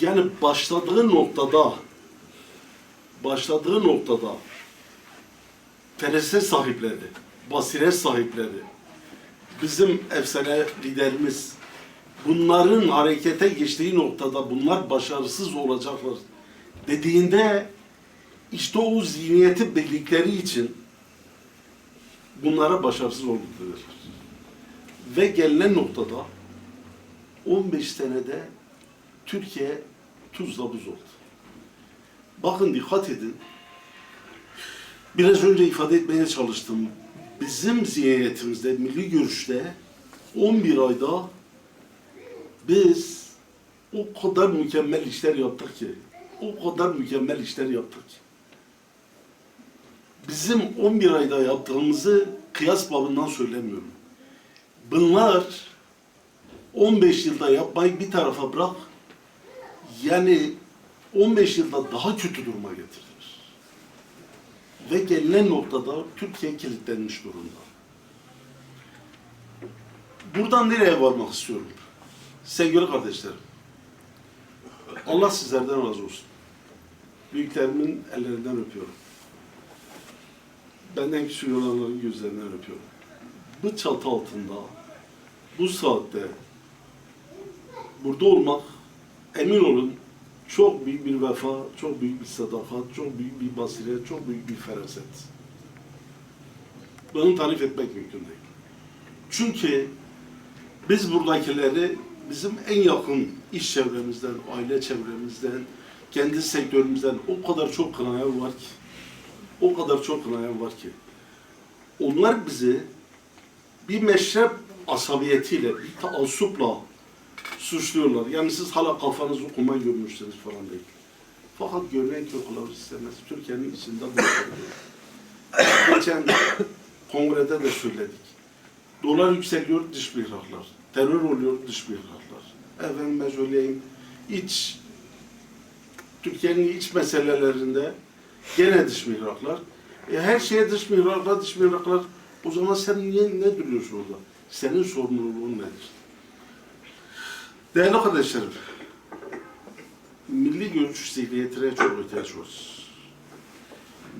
Yani başladığı noktada başladığı noktada feraset sahipleri, basiret sahipleri, bizim efsane liderimiz bunların harekete geçtiği noktada bunlar başarısız olacaklar dediğinde işte o zihniyeti bildikleri için bunlara başarısız oldukları. Ve gelinen noktada 15 senede Türkiye tuzla buz oldu. Bakın dikkat edin. Biraz önce ifade etmeye çalıştım. Bizim zihniyetimizde, milli görüşte 11 ayda biz o kadar mükemmel işler yaptık ki, o kadar mükemmel işler yaptık ki. Bizim 11 ayda yaptığımızı kıyas babından söylemiyorum. Bunlar 15 yılda yapmayı bir tarafa bırak, yani 15 yılda daha kötü duruma getirdiler. Ve gelinen noktada Türkiye kilitlenmiş durumda. Buradan nereye varmak istiyorum? Sevgili kardeşlerim, Allah sizlerden razı olsun. Büyüklerimin ellerinden öpüyorum. Benden küçük olanların gözlerinden öpüyorum. Bu çatı altında, bu saatte burada olmak emin olun çok büyük bir vefa, çok büyük bir sadakat, çok büyük bir basiret, çok büyük bir feraset. Bunu tarif etmek mümkün değil. Çünkü biz buradakileri bizim en yakın iş çevremizden, aile çevremizden, kendi sektörümüzden o kadar çok kınayan var ki, o kadar çok kınayan var ki, onlar bizi bir meşrep asabiyetiyle, bir taassupla suçluyorlar. Yani siz hala kafanızı kuma görmüşsünüz falan değil. Fakat görmeyen kök kılavuz istemez. Türkiye'nin içinde bu. Geçen kongrede de söyledik. Dolar yükseliyor dış mihraklar. Terör oluyor dış mihraklar. Efendime söyleyeyim iç Türkiye'nin iç meselelerinde gene dış mihraklar. E her şeye dış mihraklar, dış mihraklar. O zaman sen niye ne duruyorsun orada? Senin sorumluluğun nedir? Değerli kardeşlerim, milli görüş zihniyetine çok ihtiyaç var.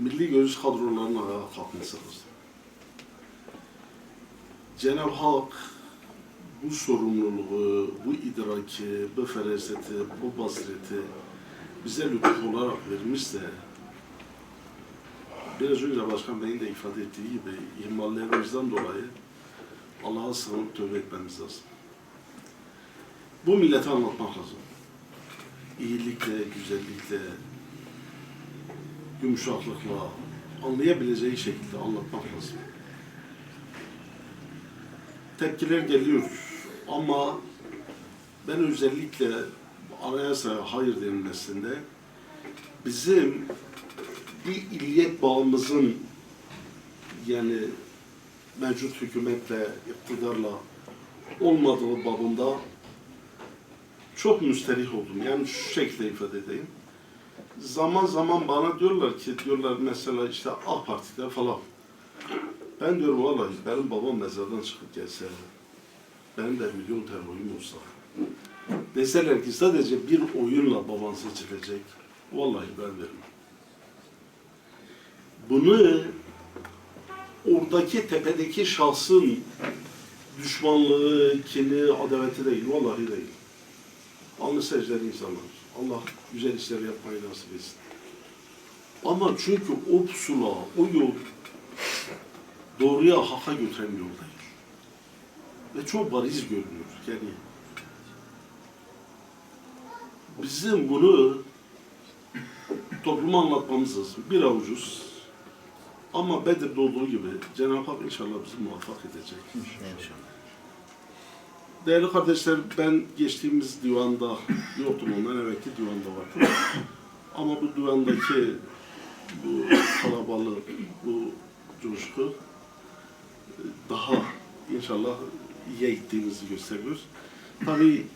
Milli görüş kadrolarının ayağa kalkması lazım. Cenab-ı Hak bu sorumluluğu, bu idraki, bu feraseti, bu basireti bize lütuf olarak vermişse biraz önce Başkan Bey'in de ifade ettiği gibi ihmallerimizden dolayı Allah'a sığınıp tövbe etmemiz lazım. Bu millete anlatmak lazım. İyilikle, güzellikle, yumuşaklıkla, anlayabileceği şekilde anlatmak lazım. Tepkiler geliyor ama ben özellikle anayasaya hayır denilmesinde bizim bir illiyet bağımızın yani mevcut hükümetle, iktidarla olmadığı babında çok müsterih oldum. Yani şu şekilde ifade edeyim. Zaman zaman bana diyorlar ki, diyorlar mesela işte AK Parti'de falan. Ben diyorum vallahi benim babam mezardan çıkıp gelse, benim de milyon tane oyum olsa, deseler ki sadece bir oyunla baban seçilecek, vallahi ben vermem. Bunu oradaki tepedeki şahsın düşmanlığı, kini, adaveti değil, vallahi değil. Alnı secdeli insanlar. Allah güzel işler yapmayı nasip etsin. Ama çünkü o pusula, o yol doğruya, haka götüren yol değil. Ve çok bariz görünüyor. Yani bizim bunu topluma anlatmamız lazım. Bir avucuz. Ama Bedir'de olduğu gibi Cenab-ı Hak inşallah bizi muvaffak edecek. Değerli kardeşler, ben geçtiğimiz divanda yoktum ondan evvelki divanda vardım. Ama bu divandaki bu kalabalık, bu coşku daha inşallah iyiye gittiğimizi gösteriyor. Tabii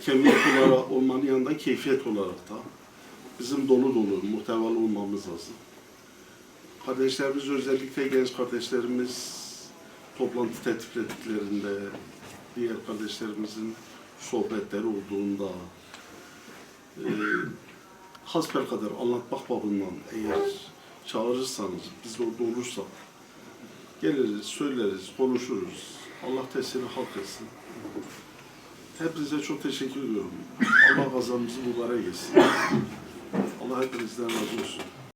kemiyet olarak olmanın yanında keyfiyet olarak da bizim dolu dolu, muhtevalı olmamız lazım. Kardeşlerimiz özellikle genç kardeşlerimiz toplantı tertiplediklerinde, diğer kardeşlerimizin sohbetleri olduğunda e, hasbel kadar anlatmak babından eğer çağırırsanız, biz orada olursak geliriz, söyleriz, konuşuruz. Allah tesiri hak etsin. Hepinize çok teşekkür ediyorum. Allah kazanımızı mübarek etsin. Allah hepinizden razı olsun.